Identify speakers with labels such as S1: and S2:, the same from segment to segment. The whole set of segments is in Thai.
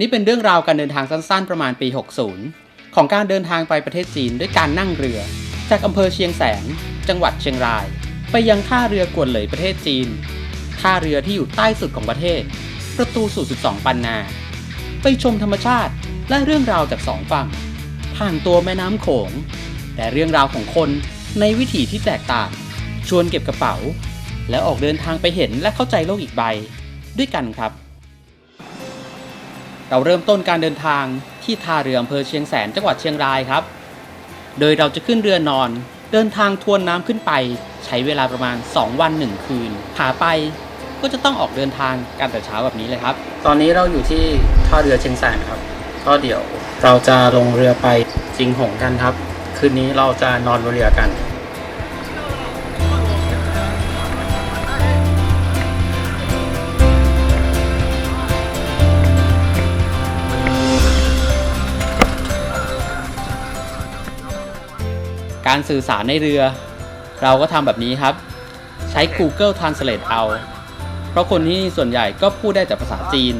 S1: นี่เป็นเรื่องราวการเดินทางสั้นๆ ประมาณปี 60 ของการเดินทางไปประเทศจีนด้วยการนั่งเรือ จากอำเภอเชียงแสน จังหวัดเชียงราย ไปยังท่าเรือกวนเหลยประเทศจีน ท่าเรือที่อยู่ใต้สุดของประเทศ ประตูสู่ 12 ปันนา ไปชมธรรมชาติและเรื่องราวจากสองฝั่ง ผ่านตัวแม่น้ำโขง แต่เรื่องราวของคนในวิถีที่แตกต่าง ชวนเก็บกระเป๋า แล้วออกเดินทางไปเห็นและเข้าใจโลกอีกใบ ด้วยกันครับ เราเริ่มต้นการเดินทางที่ท่าเรืออำเภอเชียงแสนจังหวัดเชียงรายครับ โดยเราจะขึ้นเรือนอน เดินทางทวนน้ำขึ้นไป ใช้เวลาประมาณ 2 วัน 1 คืนขาไปก็จะต้องออกเดินทางกันแต่เช้าแบบนี้เลยครับ ตอนนี้เราอยู่ที่ท่าเรือเชียงแสนครับ ก็เดี๋ยวเราจะลงเรือไปจิงหงกันครับ คืนนี้เราจะนอนบนเรือกัน การสื่อสารในเรือ เราก็ทำแบบนี้ครับ ใช้ Google Translate เอา เพราะคนที่ส่วนใหญ่ก็พูดได้แต่ภาษาจีน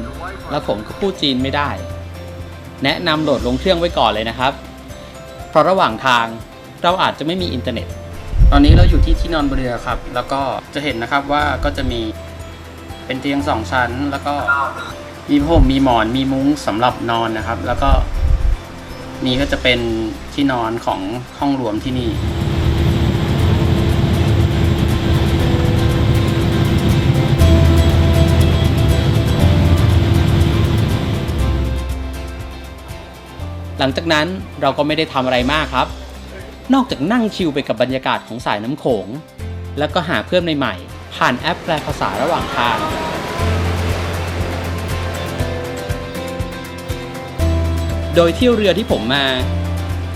S1: และผมก็พูดจีนไม่ได้ แนะนำโหลดลงเครื่องไว้ก่อนเลยนะครับ เพราะระหว่างทางเราอาจจะไม่มีอินเทอร์เน็ต ตอนนี้เราอยู่ที่ที่นอนบนเรือครับ แล้วก็จะเห็นนะครับว่าก็จะมีเป็นเตียงสองชั้น แล้วก็มีผ้าห่มมีหมอนมีมุ้งสำหรับนอนนะครับ แล้วก็ นี่ก็จะเป็นที่นอนของห้องรวมที่นี่ หลังจากนั้นเราก็ไม่ได้ทำอะไรมากครับ นอกจากนั่งชิลไปกับบรรยากาศของสายน้ำโขง แล้วก็หาเพื่อนใหม่ๆผ่านแอปแปลภาษาระหว่างทาง โดยเที่ยวเรือที่ผมมา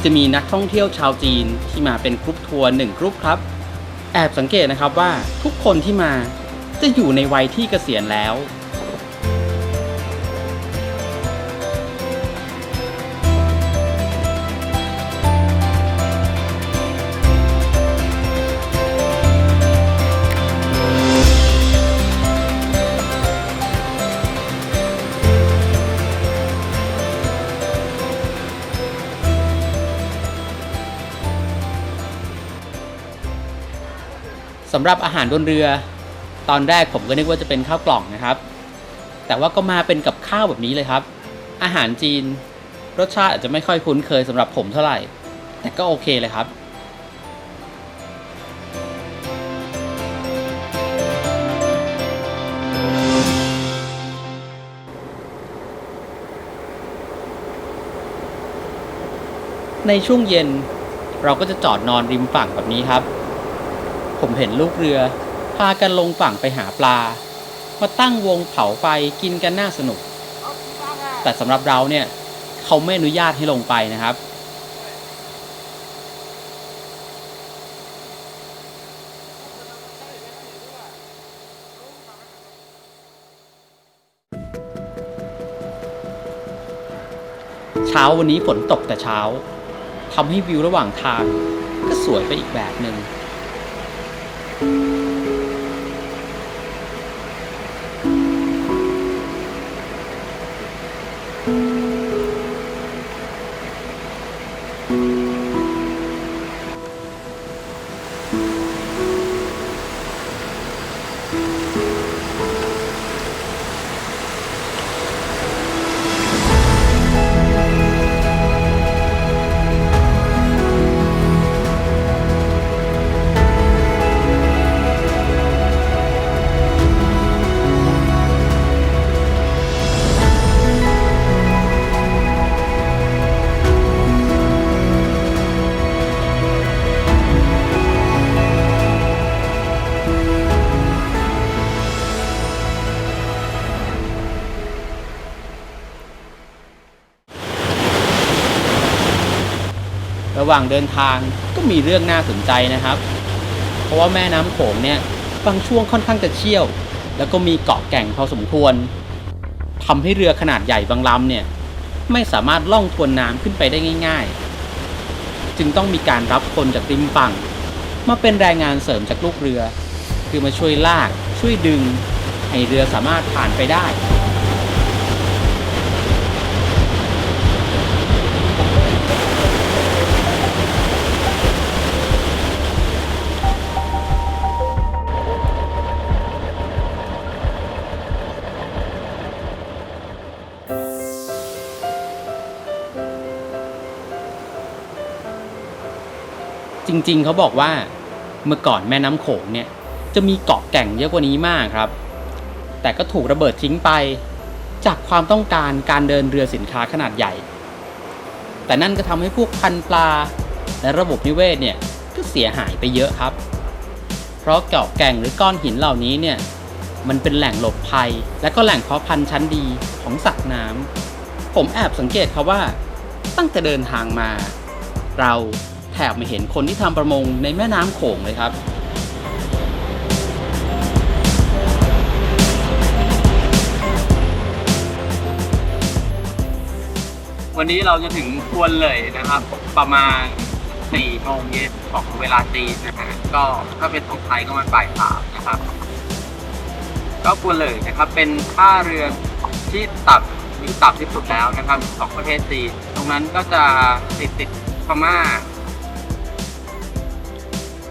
S1: จะมีนักท่องเที่ยวชาวจีนที่มาเป็นกรุ๊ปทัวร์หนึ่งกรุ๊ปครับ แอบสังเกตนะครับว่าทุกคนที่มาจะอยู่ในวัยที่เกษียณแล้วำหรับอาหารบนเรือ ตอนแรกผมก็นึกว่าจะเป็นข้าวกล่องนะครับ แต่ว่าก็มาเป็นกับข้าวแบบนี้เลยครับ อาหารจีน รสชาติอาจจะไม่ค่อยคุ้นเคยสำหรับผมเท่าไหร่ แต่ก็โอเคเลยครับในช่วงเย็นเราก็จะจอดนอนริมฝั่งแบบนี้ครับ ผมเห็นลูกเรือ พากันลงฝั่งไปหาปลา มาตั้งวงเผาไฟกินกันน่าสนุก แต่สำหรับเราเนี่ยเขาไม่อนุญาตให้ลงไปนะครับเช้าวันนี้ฝนตกแต่เช้าทำให้วิวระหว่างทางก็สวยไปอีกแบบหนึ่ง ระ หว่างเดินทางก็มีเรื่องน่าสนใจนะครับ เพราะว่าแม่น้ำโขงเนี่ยบางช่วงค่อนข้างจะเชี่ยว แล้วก็มีเกาะแก่งพอสมควรทำให้เรือขนาดใหญ่บางลำเนี่ยไม่สามารถล่องทวนน้ำขึ้นไปได้ง่าย ๆ จึงต้องมีการรับคนจากริมฝั่ง มาเป็นแรงงานเสริมจากลูกเรือ คือมาช่วยลากช่วยดึง ให้เรือสามารถผ่านไปได้ จริง ๆเขาบอกว่าเมื่อก่อนแม่น้ำโขงเนี่ยจะมีเกาะแก่งเยอะกว่านี้มากครับ แต่ก็ถูกระเบิดทิ้งไป จากความต้องการการเดินเรือสินค้าขนาดใหญ่ แต่นั่นก็ทำให้พวกพันปลา และระบบนิเวศเนี่ยก็เสียหายไปเยอะครับ เพราะเกาะแก่งหรือก้อนหินเหล่านี้เนี่ยมันเป็นแหล่งหลบภัย และก็แหล่งเพาะพันธุ์ชั้นดีของสัตว์น้ำผมแอบสังเกตครับว่า ตั้งแต่เดินทางมา เรา ถบไม่เห็นคนที่ทำประมงในแม่น้ำโขงเลยครับ
S2: วันนี้เราจะถึงควนเลยนะครับ ประมาณ4โมงเย็นของเวลาจีนนะฮะก็ถ้าเป็นของไทยก็มาณบ่ายสามนะครับ ก็ควนเลยนะครับเป็นท่าเรือที่ตับอยู่ต่ำที่สุดแล้วนะครับของประเทศจีนตรงนั้นก็จะติดติดพม่า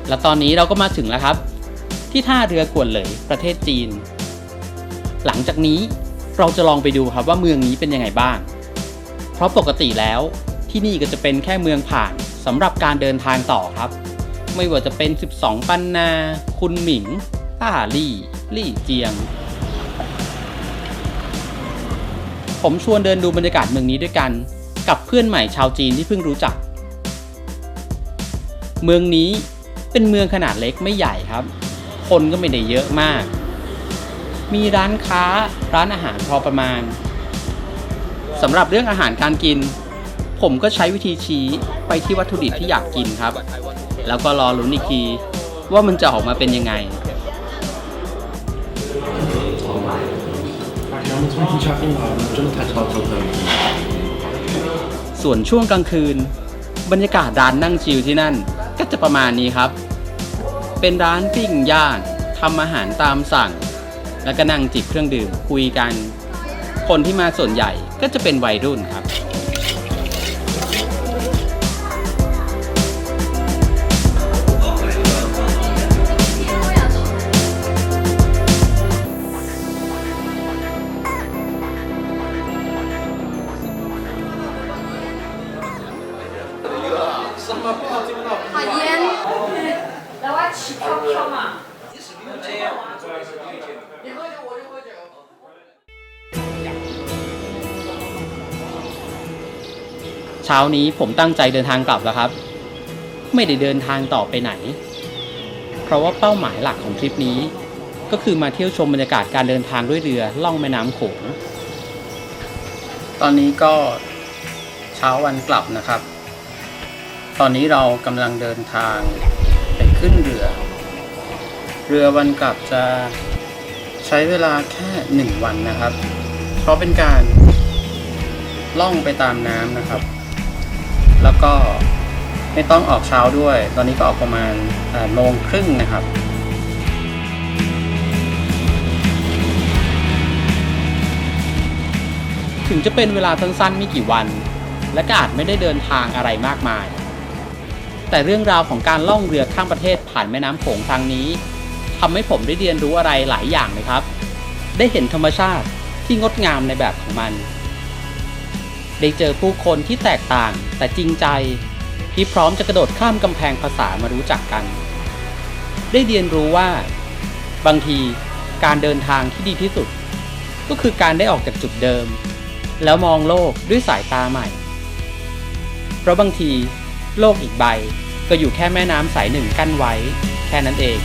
S1: และตอนนี้เราก็มาถึงแล้วครับ ที่ท่าเรือกวนเหลยประเทศจีน หลังจากนี้เราจะลองไปดูครับว่าเมืองนี้เป็นยังไงบ้าง เพราะปกติแล้วที่นี่ก็จะเป็นแค่เมืองผ่านสำหรับการเดินทางต่อครับ ไม่ว่าจะเป็น 12 ปันนา คุนหมิงต้าลี่ ลี่เจียง ผมชวนเดินดูบรรยากาศเมืองนี้ด้วยกัน กับเพื่อนใหม่ชาวจีนที่เพิ่งรู้จัก เมืองนี้ เป็นเมืองขนาดเล็กไม่ใหญ่ครับ คนก็ไม่ได้เยอะมาก มีร้านค้าร้านอาหารพอประมาณสำหรับเรื่องอาหารการกิน ผมก็ใช้วิธีชี้ไปที่วัตถุดิบที่อยากกินครับ แล้วก็รอลุ้นอีกทีว่ามันจะออกมาเป็นยังไง ส่วนช่วงกลางคืน บรรยากาศด้านนั่งชิลที่นั่นก็จะประมาณนี้ครับ เป็นร้านปิ้งย่างทำอาหารตามสั่ง แล้วก็นั่งจิบเครื่องดื่มคุยกัน คนที่มาส่วนใหญ่ก็จะเป็นวัยรุ่นครับ
S3: 好烟，来我起飘飘嘛。
S1: เช้านี้ผมตั้งใจเดินทางกลับแล้วครับ ไม่ได้เดินทางต่อไปไหน เพราะว่าเป้าหมายหลักของทริปนี้ ก็คือมาเที่ยวชมบรรยากาศการเดินทางด้วยเรือล่องแม่น้ำโขง ตอนนี้ก็เช้าวันกลับนะครับ ตอนนี้เรากำลังเดินทางไป ขึ้นเรือ เรือวันกลับจะใช้เวลาแค่หนึ่งวันนะครับ เพราะเป็นการล่องไปตามน้ำนะครับ แล้วก็ไม่ต้องออกเช้าด้วย ตอนนี้ก็ออกประมาณโมงครึ่งนะครับถึงจะเป็นเวลาสั้นๆไม่กี่วัน และก็อาจไม่ได้เดินทางอะไรมากมาย แต่เรื่องราวของการล่องเรือข้ามประเทศผ่านแม่น้ำโขงครั้งนี้ทำให้ผมได้เรียนรู้อะไรหลายอย่างเลยครับ ได้เห็นธรรมชาติที่งดงามในแบบของมัน ได้เจอผู้คนที่แตกต่างแต่จริงใจที่พร้อมจะกระโดดข้ามกำแพงภาษามารู้จักกัน ได้เรียนรู้ว่า บางทีการเดินทางที่ดีที่สุด ก็คือการได้ออกจากจุดเดิม แล้วมองโลกด้วยสายตาใหม่ เพราะบางที โลกอีกใบ ก็อยู่แค่แม่น้ำสายหนึ่งกั้นไว้ แค่นั้นเอง